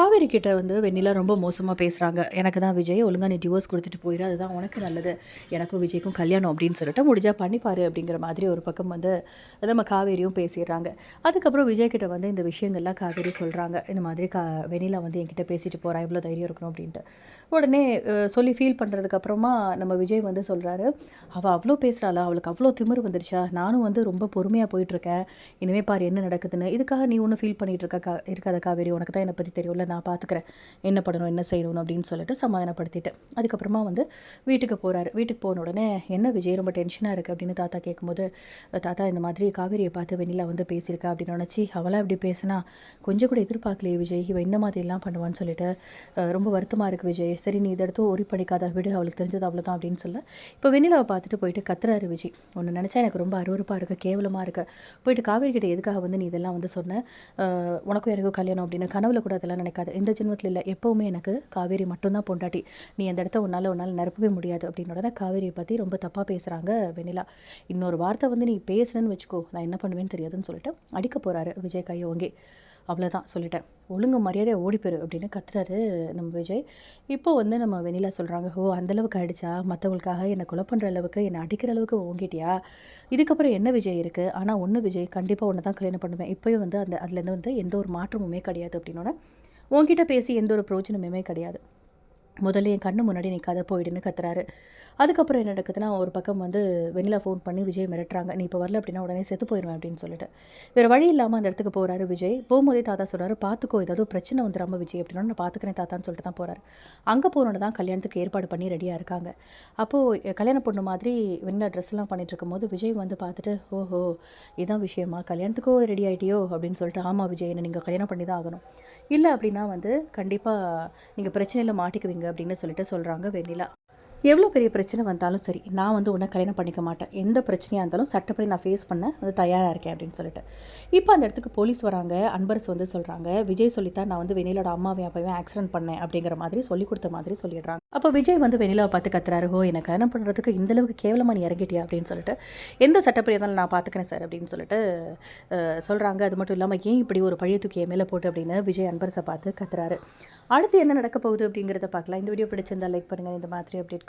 காவேரி கிட்ட வந்து வெண்ணிலா ரொம்ப மோசமாக பேசுகிறாங்க எனக்கு தான் விஜய் ஒழுங்கா நீ டிவோர்ஸ் கொடுத்துட்டு போயிரு. அதுதான் உனக்கு நல்லது. எனக்கும் விஜய்க்கும் கல்யாணம் அப்படின்னு சொல்லிட்டு முடிஞ்சால் பண்ணிப்பாரு அப்படிங்கிற மாதிரி ஒரு பக்கம் வந்து நம்ம காவேரியும் பேசிடுறாங்க. அதுக்கப்புறம் விஜய் கிட்ட வந்து இந்த விஷயங்கள்லாம் காவேரி சொல்கிறாங்க இந்த மாதிரி கா வெண்ணிலா வந்து என்கிட்ட பேசிட்டு போகிறா இவ்வளோ தைரியம் இருக்கணும் அப்படின்ட்டு. உடனே சொல்லி ஃபீல் பண்ணுறதுக்கப்புறமா நம்ம விஜய் வந்து சொல்கிறாரு அவள் அவ்வளோ பேசுகிறாளா அவளுக்கு அவ்வளோ திமிர் வந்துருச்சா? நானும் வந்து ரொம்ப பொறுமையாக போயிட்டுருக்கேன் இனிமேல் பாரு என்ன நடக்குதுன்னு. இதுக்காக நீ ஒன்றும் ஃபீல் பண்ணிகிட்டு இருக்கா இருக்காத காவேரி. உனக்கு தான் என்னை பற்றி தெரியும்ல. நான் பார்த்துக்கிறேன் என்ன பண்ணணும் என்ன செய்யணும் அப்படின்னு சொல்லிட்டு சமாதானப்படுத்திட்டு அதுக்கப்புறமா வந்து வீட்டுக்கு போகிறாரு வீட்டுக்கு போன உடனே என்ன விஜய் ரொம்ப டென்ஷனாக இருக்குது அப்படின்னு தாத்தா கேட்கும்போது தாத்தா இந்த மாதிரி காவேரியை பார்த்து வெண்ணிலா வந்து பேசியிருக்கா? அப்படின்னு நினச்சி அவளாக இப்படி பேசினா? கொஞ்சம் கூட எதிர்பார்க்கலையே விஜய் இவன் இந்த மாதிரிலாம் பண்ணுவான்னு சொல்லிட்டு. ரொம்ப வருத்தமாக இருக்குது விஜய். சரி நீ இதை எடுத்து ஒரி படிக்காத விடு அவளுக்கு தெரிஞ்சது அவ்வளோதான் அப்படின்னு சொல்ல இப்போ வெண்ணிலாவை பார்த்துட்டு போயிட்டு கத்துறாரு விஜய். ஒன்று நினச்சா எனக்கு ரொம்ப அருவருப்பாக இருக்குது கேவலமாக இருக்குது போயிட்டு காவேரி கிட்ட எதுக்காக வந்து நீ இதெல்லாம் வந்து சொன்ன? உனக்கும் எனக்கும் கல்யாணம் அப்படின்னு கனவுல கூட அதெல்லாம் நடக்காது இந்த ஜென்மத்தில் இல்லை. எப்போவுமே எனக்கு காவேரி மட்டும்தான் பொண்டாட்டி. நீ அந்த இடத்த உன்னால் உன்னால் நிரப்பவே முடியாது. அப்படின்னு உடனே காவேரியை பற்றி ரொம்ப தப்பாக பேசுகிறாங்க வெண்ணிலா. இன்னொரு வார்த்தை வந்து நீ பேசுனேன்னு வச்சுக்கோ. நான் என்ன பண்ணுவேன்னு தெரியாதுன்னு சொல்லிட்டு அடிக்க போகிறாரு விஜய் கையை ஓங்கி. அவ்வளோதான் சொல்லிட்டேன். ஒழுங்கு மரியாதையை ஓடி போயிரு அப்படின்னு கத்துறாரு நம்ம விஜய். இப்போ வந்து நம்ம வெண்ணிலா சொல்கிறாங்க ஓ அந்தளவுக்கு அடித்தா மற்றவங்களுக்காக என்னை கொலை பண்ணுற அளவுக்கு என்னை அடிக்கிற அளவுக்கு ஓங்கிட்டியா? இதுக்கப்புறம் என்ன விஜய் இருக்குது ஆனால் ஒன்று விஜய் கண்டிப்பாக ஒன்று தான் கல்யாணம் பண்ணுவேன். இப்போயும் வந்து அந்த அதுலேருந்து வந்து எந்த ஒரு மாற்றமுமே கிடையாது. அப்படின்னோட உன்கிட்ட பேசி எந்த ஒரு பிரோஜனமுமே கிடையாது. முதல்ல என் கண்ணு முன்னாடி நிற்காத போயிடுன்னு கத்துறாரு. அதுக்கப்புறம் என்ன நடக்குதுன்னா ஒரு பக்கம் வந்து வெண்ணிலா ஃபோன் பண்ணி விஜய் மிரட்டுறாங்க. நீ இப்போ வரல அப்படின்னா உடனே செத்து போயிடுவேன் அப்படின்னு சொல்லிட்டு. வேறு வழி இல்லாமல் அந்த இடத்துக்கு போகிறாரு விஜய். போகும்போதே தாத்தா சொல்கிறாரு பார்த்துக்கோ ஏதாவது பிரச்சனை வந்துடாம விஜய் அப்படின்னா நான் பார்த்துக்கிறேன் தாத்தான்னு சொல்லிட்டு தான் போகிறாரு அங்கே போனோட தான் கல்யாணத்துக்கு ஏற்பாடு பண்ணி ரெடியாக இருக்காங்க. அப்போது கல்யாண பொண்ணு மாதிரி வெண்ணிலா ட்ரெஸ்லாம் பண்ணிட்டு இருக்கும்போது விஜய் வந்து பார்த்துட்டு ஓஹோ இதான் விஷயமா? கல்யாணத்துக்கோ ரெடி ஆகிட்டியோ அப்படின்னு சொல்லிட்டு ஆமாம் விஜய் என்ன நீங்கள் கல்யாணம் பண்ணி தான் ஆகணும். இல்லை அப்படின்னா வந்து கண்டிப்பாக நீங்கள் பிரச்சனையில் மாட்டிக்குவீங்க. அப்படின்னு சொல்லிட்டு சொல்கிறாங்க வெண்ணிலா. எவ்வளோ பெரிய பிரச்சனை வந்தாலும் சரி நான் வந்து உன்னை கல்யாணம் பண்ணிக்க மாட்டேன். எந்த பிரச்சனையாக இருந்தாலும் சட்டப்படி நான் ஃபேஸ் பண்ண வந்து தயாராக இருக்கேன் அப்படின்னு சொல்லிட்டு. இப்போ அந்த இடத்துக்கு போலீஸ் வராங்க அன்பரசு வந்து சொல்கிறாங்க விஜய் சொல்லித்தான் நான் வந்து வெனிலோட அம்மாவை அப்பவே ஆக்சிடென்ட் பண்ணேன் அப்படிங்கிற மாதிரி சொல்லி கொடுத்த மாதிரி சொல்லிடுறாங்க. அப்போ விஜய் வந்து வெனிலாவை பார்த்து கத்துறாரு ஹோ என்னை கல்யாணம் பண்ணுறதுக்கு இந்த அளவுக்கு கேவலமாக நீ இறங்கிட்டியா? அப்படின்னு சொல்லிட்டு. எந்த சட்டப்படி இருந்தாலும் நான் பார்த்துக்கிறேன் சார் அப்படின்னு சொல்லிட்டு சொல்கிறாங்க அது மட்டும் இல்லாமல் ஏன் இப்படி ஒரு பழைய தூக்கி மேலே போட்டு அப்படின்னு விஜய் அன்பரசை பார்த்து கத்துறாரு. அடுத்து என்ன நடக்க போகுது அப்படிங்கிறத பார்க்கலாம். இந்த வீடியோ பிடிச்சிருந்தா லைக் பண்ணுங்கள் இந்த மாதிரி அப்டேட்